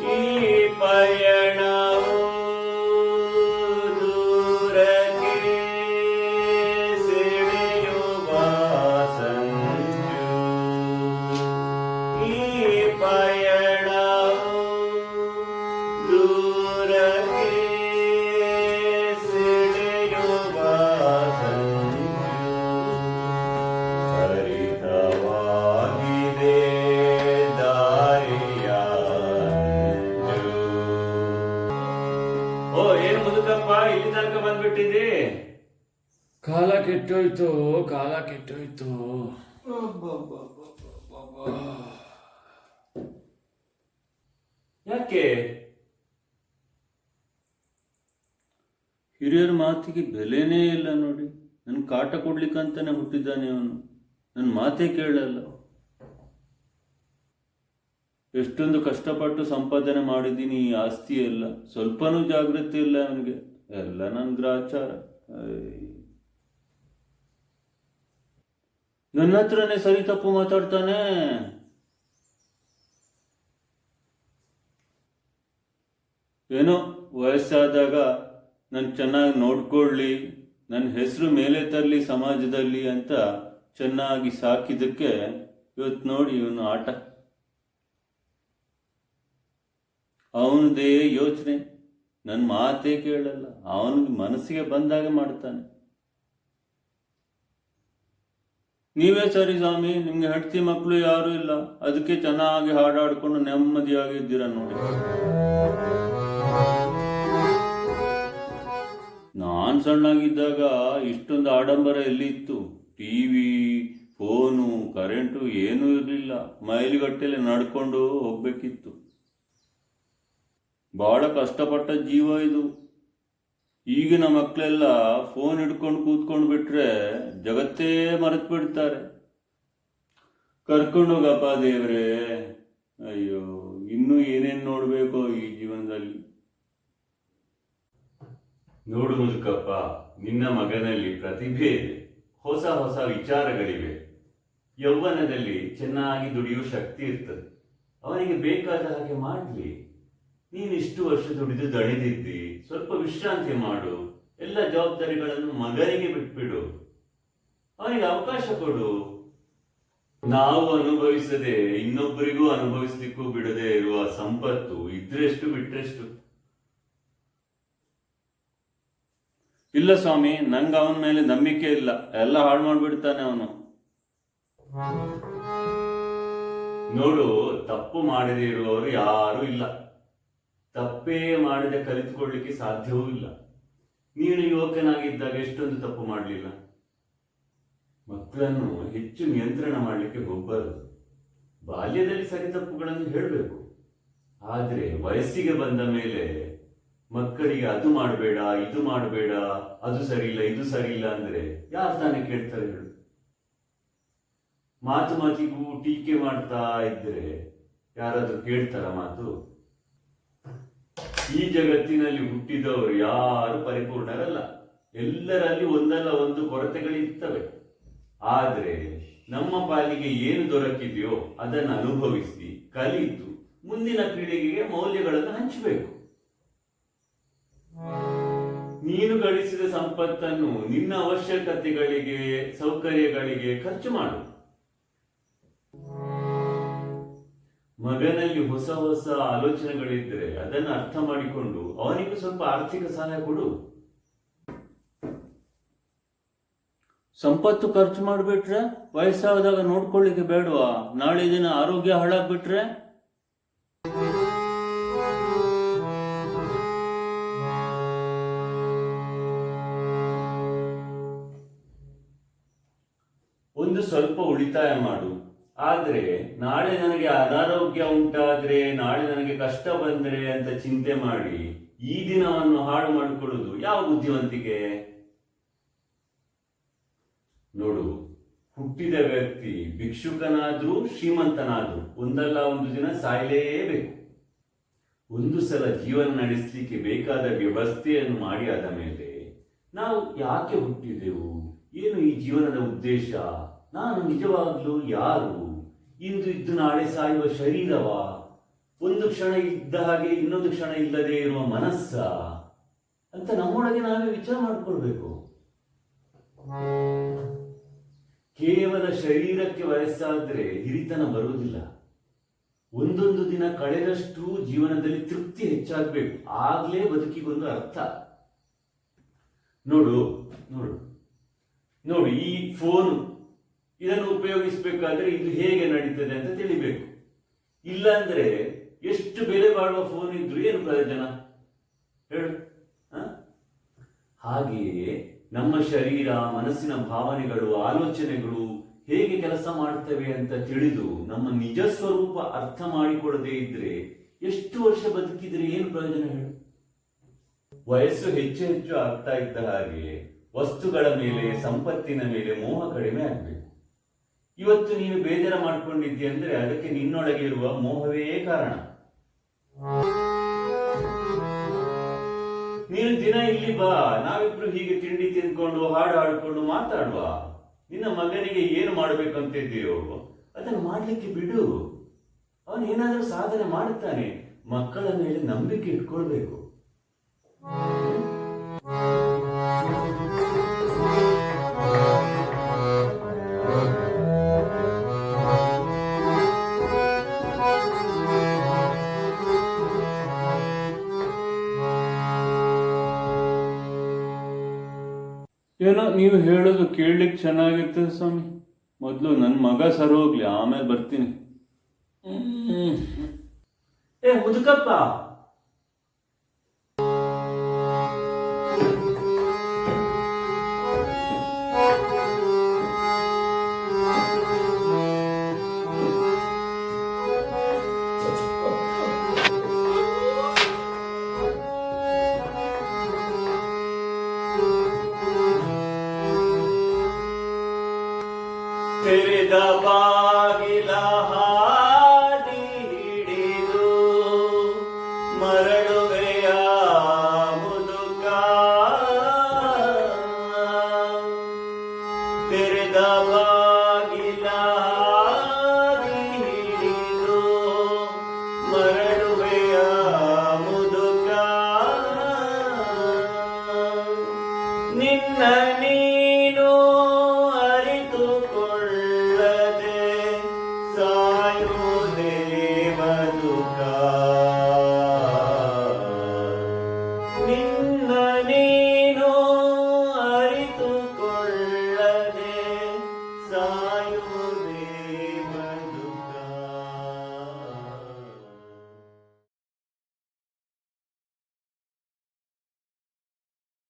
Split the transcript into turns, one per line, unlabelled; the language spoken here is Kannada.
ಈ ಪಯಣವು ಬಂದ್ಬಿಟ್ಟಿದೆ
ಕಾಲ ಕೆಟ್ಟೋಯ್ತು ಕಾಲ ಕೆಟ್ಟೋಯ್ತು.
ಯಾಕೆ?
ಹಿರಿಯರ ಮಾತಿಗೆ ಬೆಲೆನೇ ಇಲ್ಲ ನೋಡಿ. ನನ್ ಕಾಟ ಕೊಡ್ಲಿಕ್ಕಂತಾನೆ ಹುಟ್ಟಿದ್ದಾನೆ ಅವನು. ನನ್ನ ಮಾತೇ ಕೇಳಲ್ಲ. ಎಷ್ಟೊಂದು ಕಷ್ಟಪಟ್ಟು ಸಂಪಾದನೆ ಮಾಡಿದ್ದೀನಿ ಈ ಆಸ್ತಿ ಎಲ್ಲ ಸ್ವಲ್ಪನೂ ಜಾಗೃತಿ ಇಲ್ಲ ಅವನಿಗೆ. ಎಲ್ಲ ನನ್ ಗ್ರಾಚಾರ ಐ. ನನ್ನ ಹತ್ರನೇ ಸರಿ ತಪ್ಪು ಮಾತಾಡ್ತಾನೆ. ಏನೋ ವಯಸ್ಸಾದಾಗ ನಾನು ಚೆನ್ನಾಗಿ ನೋಡ್ಕೊಳ್ಳಿ ನನ್ನ ಹೆಸರು ಮೇಲೆ ತರಲಿ ಸಮಾಜದಲ್ಲಿ ಅಂತ ಚೆನ್ನಾಗಿ ಸಾಕಿದ್ದಕ್ಕೆ ಇವತ್ತು ನೋಡಿ ಇವನು ಆಟ. ಅವನದೇ ಯೋಚನೆ. ನನ್ನ ಮಾತೇ ಕೇಳಲ್ಲ. ಅವನಿಗೆ ಮನಸ್ಸಿಗೆ ಬಂದಾಗ ಮಾಡ್ತಾನೆ ನೀವೇ ಸರಿ ಸ್ವಾಮಿ, ನಿಮ್ಗೆ ಹೆಂಡತಿ ಮಕ್ಕಳು ಯಾರು ಇಲ್ಲ. ಅದಕ್ಕೆ ಚೆನ್ನಾಗಿ ಹಾಡಾಡ್ಕೊಂಡು ನೆಮ್ಮದಿಯಾಗಿದ್ದೀರ ನೋಡಿ. ನಾನ್ ಸಣ್ಣಾಗಿದ್ದಾಗ ಇಷ್ಟೊಂದು ಆಡಂಬರ ಎಲ್ಲಿ ಇತ್ತು ಟಿವಿ ಫೋನು, ಕರೆಂಟು ಏನೂ ಇರಲಿಲ್ಲ. ಮೈಲುಗಟ್ಟೆಲೆ ನಡ್ಕೊಂಡು ಹೋಗ್ಬೇಕಿತ್ತು. ಬಹಳ ಕಷ್ಟಪಟ್ಟ ಜೀವ ಇದು. ಈಗಿನ ಮಕ್ಕಳೆಲ್ಲ ಫೋನ್ ಹಿಡ್ಕೊಂಡು ಕೂತ್ಕೊಂಡು ಬಿಟ್ರೆ ಜಗತ್ತೇ ಮರೆತು ಬಿಡ್ತಾರೆ. ಕರ್ಕೊಂಡು ಹೋಗಪ್ಪ ದೇವ್ರೆ. ಅಯ್ಯೋ, ಇನ್ನೂ ಏನೇನ್ ನೋಡ್ಬೇಕು ಈ ಜೀವನದಲ್ಲಿ.
ನೋಡು ಮುದುಕಪ್ಪ, ನಿನ್ನ ಮಗನಲ್ಲಿ ಪ್ರತಿಭೆ ಇದೆ. ಹೊಸ ಹೊಸ ವಿಚಾರಗಳಿವೆ. ಯೌವನದಲ್ಲಿ ಚೆನ್ನಾಗಿ ದುಡಿಯುವ ಶಕ್ತಿ ಇರ್ತದೆ. ಅವನಿಗೆ ಬೇಕಾದ ಹಾಗೆ ಮಾಡ್ಲಿ. ನೀನು ಇಷ್ಟು ವರ್ಷ ದುಡಿದು ದಣಿದಿದ್ದಿ, ಸ್ವಲ್ಪ ವಿಶ್ರಾಂತಿ ಮಾಡು, ಎಲ್ಲ ಜವಾಬ್ದಾರಿಗಳನ್ನು ಮಗನಿಗೆ ಬಿಟ್ಬಿಡು. ಅವನಿಗೆ ಅವಕಾಶ ಕೊಡು. ನಾವು ಅನುಭವಿಸದೆ ಇನ್ನೊಬ್ಬರಿಗೂ ಅನುಭವಿಸ್ಲಿಕ್ಕೂ ಬಿಡದೆ ಇರುವ ಸಂಪತ್ತು ಇದ್ರೆಷ್ಟು ಬಿಟ್ರೆಷ್ಟು.
ಇಲ್ಲ ಸ್ವಾಮಿ, ನಂಗೆ ಅವನ ಮೇಲೆ ನಂಬಿಕೆ ಇಲ್ಲ. ಎಲ್ಲ ಹಾಳು ಮಾಡ್ಬಿಡ್ತಾನೆ ಅವನು.
ನೋಡು, ತಪ್ಪು ಮಾಡದೇ ಇರುವವರು ಯಾರೂ ಇಲ್ಲ. ತಪ್ಪೇ ಮಾಡದೆ ಕಲಿತುಕೊಳ್ಳಿಕ್ಕೆ ಸಾಧ್ಯವೂ ಇಲ್ಲ. ನೀನು ಯುವಕನಾಗಿದ್ದಾಗ ಎಷ್ಟೊಂದು ತಪ್ಪು ಮಾಡಲಿಲ್ಲ. ಮಕ್ಕಳನ್ನು ಹೆಚ್ಚು ನಿಯಂತ್ರಣ ಮಾಡಲಿಕ್ಕೆ ಹೋಗಬಾರದು. ಬಾಲ್ಯದಲ್ಲಿ ಸರಿ ತಪ್ಪುಗಳನ್ನು ಹೇಳಬೇಕು. ಆದರೆ ವಯಸ್ಸಿಗೆ ಬಂದ ಮೇಲೆ ಮಕ್ಕಳಿಗೆ ಅದು ಮಾಡಬೇಡ, ಇದು ಮಾಡಬೇಡ, ಅದು ಸರಿ ಇದು ಸರಿ ಇಲ್ಲ ಅಂದ್ರೆ ಯಾರು ತಾನೇ ಕೇಳ್ತಾರೆ ಹೇಳು. ಮಾತು ಮಾತಿಗೂ ಟೀಕೆ ಮಾಡ್ತಾ ಇದ್ರೆ ಯಾರಾದರೂ ಕೇಳ್ತಾರ ಮಾತು? ಈ ಜಗತ್ತಿನಲ್ಲಿ ಹುಟ್ಟಿದವರು ಯಾರು ಪರಿಪೂರ್ಣರಲ್ಲ. ಎಲ್ಲರಲ್ಲಿ ಒಂದಲ್ಲ ಒಂದು ಕೊರತೆಗಳಿರ್ತವೆ. ಆದರೆ ನಮ್ಮ ಪಾಲಿಗೆ ಏನು ದೊರಕಿದೆಯೋ ಅದನ್ನು ಅನುಭವಿಸಿ, ಕಲಿತು, ಮುಂದಿನ ಪೀಳಿಗೆಗೆ ಮೌಲ್ಯಗಳನ್ನು ಹಂಚಬೇಕು. ನೀನು ಗಳಿಸಿದ ಸಂಪತ್ತನ್ನು ನಿನ್ನ ಅವಶ್ಯಕತೆಗಳಿಗೆ, ಸೌಕರ್ಯಗಳಿಗೆ ಖರ್ಚು ಮಾಡು. ಮಗನಲ್ಲಿ ಹೊಸ ಹೊಸ ಆಲೋಚನೆಗಳಿದ್ರೆ ಅದನ್ನು ಅರ್ಥ ಮಾಡಿಕೊಂಡು ಅವನಿಗೂ ಸ್ವಲ್ಪ ಆರ್ಥಿಕ ಸಹಾಯ ಕೊಡು.
ಸಂಪತ್ತು ಖರ್ಚು ಮಾಡಿಬಿಟ್ರೆ ವಯಸ್ಸಾದಾಗ ನೋಡ್ಕೊಳ್ಳಿಕ್ಕೆ ಬೇಡವಾ? ನಾಳೆ ದಿನ ಆರೋಗ್ಯ ಹಾಳಾಗ್ಬಿಟ್ರೆ?
ಒಂದು ಸ್ವಲ್ಪ ಉಳಿತಾಯ ಮಾಡು. ಆದ್ರೆ ನಾಳೆ ನನಗೆ ಅನಾರೋಗ್ಯ ಉಂಟಾದ್ರೆ, ನಾಳೆ ನನಗೆ ಕಷ್ಟ ಬಂದ್ರೆ ಅಂತ ಚಿಂತೆ ಮಾಡಿ ಈ ದಿನವನ್ನು ಹಾಳು ಮಾಡಿಕೊಳ್ಳುವುದು ಯಾವ ಬುದ್ಧಿವಂತಿಕೆ? ನೋಡು, ಹುಟ್ಟಿದ ವ್ಯಕ್ತಿ ಭಿಕ್ಷುಕನಾದ್ರೂ ಶ್ರೀಮಂತನಾದ್ರೂ ಒಂದಲ್ಲ ಒಂದು ದಿನ ಸಾಯಲೇಬೇಕು. ಒಂದು ಸಲ ಜೀವನ ನಡೆಸಲಿಕ್ಕೆ ಬೇಕಾದ ವ್ಯವಸ್ಥೆಯನ್ನು ಮಾಡಿ ಆದ ಮೇಲೆ ನಾವು ಯಾಕೆ ಹುಟ್ಟಿದೆವು? ಏನು ಈ ಜೀವನದ ಉದ್ದೇಶ? ನಾನು ನಿಜವಾಗ್ಲೂ ಯಾರು? ಇಂದು ಇದ್ದು ನಾಳೆ ಸಾಯುವ ಶರೀರವ. ಒಂದು ಕ್ಷಣ ಇದ್ದ ಹಾಗೆ ಇನ್ನೊಂದು ಕ್ಷಣ ಇಲ್ಲದೆ ಇರುವ ಮನಸ್ಸ. ಅಂತ ನಮ್ಮೊಳಗೆ ನಾವೇ ವಿಚಾರ ಮಾಡಿಕೊಳ್ಬೇಕು. ಕೇವಲ ಶರೀರಕ್ಕೆ ವಯಸ್ಸಾದ್ರೆ ಹಿರಿತನ ಬರುವುದಿಲ್ಲ. ಒಂದೊಂದು ದಿನ ಕಳೆದಷ್ಟು ಜೀವನದಲ್ಲಿ ತೃಪ್ತಿ ಹೆಚ್ಚಾಗಬೇಕು. ಆಗ್ಲೇ ಬದುಕಿಗೊಂದು ಅರ್ಥ. ನೋಡು ನೋಡು. ನೋಡು, ಈ ಫೋನ್ ಇದನ್ನು ಉಪಯೋಗಿಸಬೇಕಾದ್ರೆ ಇದು ಹೇಗೆ ನಡೀತದೆ ಅಂತ ತಿಳಿಬೇಕು. ಇಲ್ಲಾಂದ್ರೆ ಎಷ್ಟು ಬೆಲೆ ಬಾಳುವ ಫೋನ್ ಇದ್ರು ಏನು ಪ್ರಯೋಜನ? ಹೇಳು? ಹಾಗೆಯೇ ನಮ್ಮ ಶರೀರ, ಮನಸ್ಸಿನ ಭಾವನೆಗಳು, ಆಲೋಚನೆಗಳು ಹೇಗೆ ಕೆಲಸ ಮಾಡ್ತವೆ ಅಂತ ತಿಳಿದು ನಮ್ಮ ನಿಜ ಸ್ವರೂಪ ಅರ್ಥ ಮಾಡಿಕೊಡದೇ ಇದ್ರೆ ಎಷ್ಟು ವರ್ಷ ಬದುಕಿದ್ರೆ ಏನು ಪ್ರಯೋಜನ ಹೇಳು? ವಯಸ್ಸು ಹೆಚ್ಚು ಹೆಚ್ಚು ಆಗ್ತಾ ಇದ್ದ ಹಾಗೆ ವಸ್ತುಗಳ ಮೇಲೆ, ಸಂಪತ್ತಿನ ಮೇಲೆ ಮೋಹ ಕಡಿಮೆ ಆಗ್ಬೇಕು. ಇವತ್ತು ನೀನು ಬೇಜಾರ ಮಾಡ್ಕೊಂಡಿದ್ದೀಯ ಅಂದ್ರೆ ಅದಕ್ಕೆ ನಿನ್ನೊಳಗೆ ಇರುವ ಮೋಹವೇ ಕಾರಣ. ನೀನು ದಿನ ಇಲ್ಲಿ ಬಾ, ನಾವಿಬ್ರು ಹೀಗೆ ತಿಂಡಿ ತಿನ್ಕೊಂಡು, ಹಾಡು ಹಾಡ್ಕೊಂಡು ಮಾತಾಡುವ. ನಿನ್ನ ಮಗನಿಗೆ ಏನು ಮಾಡ್ಬೇಕಂತಿದ್ದೀಯೋ, ಅದನ್ನು ಮಾಡ್ಲಿಕ್ಕೆ ಬಿಡು. ಅವನು ಏನಾದರೂ ಸಾಧನೆ ಮಾಡುತ್ತಾನೆ. ಮಕ್ಕಳ ಮೇಲೆ ನಂಬಿಕೆ ಇಟ್ಕೊಳ್ಬೇಕು.
ಏನೋ ನೀವು ಹೇಳೋದು ಕೇಳಲಿಕ್ಕೆ ಚೆನ್ನಾಗಿರ್ತದೆ ಸ್ವಾಮಿ. ಮೊದಲು ನನ್ನ ಮಗ ಸರ್ ಹೋಗ್ಲಿ, ಆಮೇಲೆ ಬರ್ತೀನಿ.
ಏ, ಮುದುಕಪ್ಪ. ಬಾಗಿಲ ಹಿಡಿದು ಮರಳುವೆಯ ಮುದುಕ ತೆರೆದ ಹಿಡಿದು ನಿನ್ನ ನೀ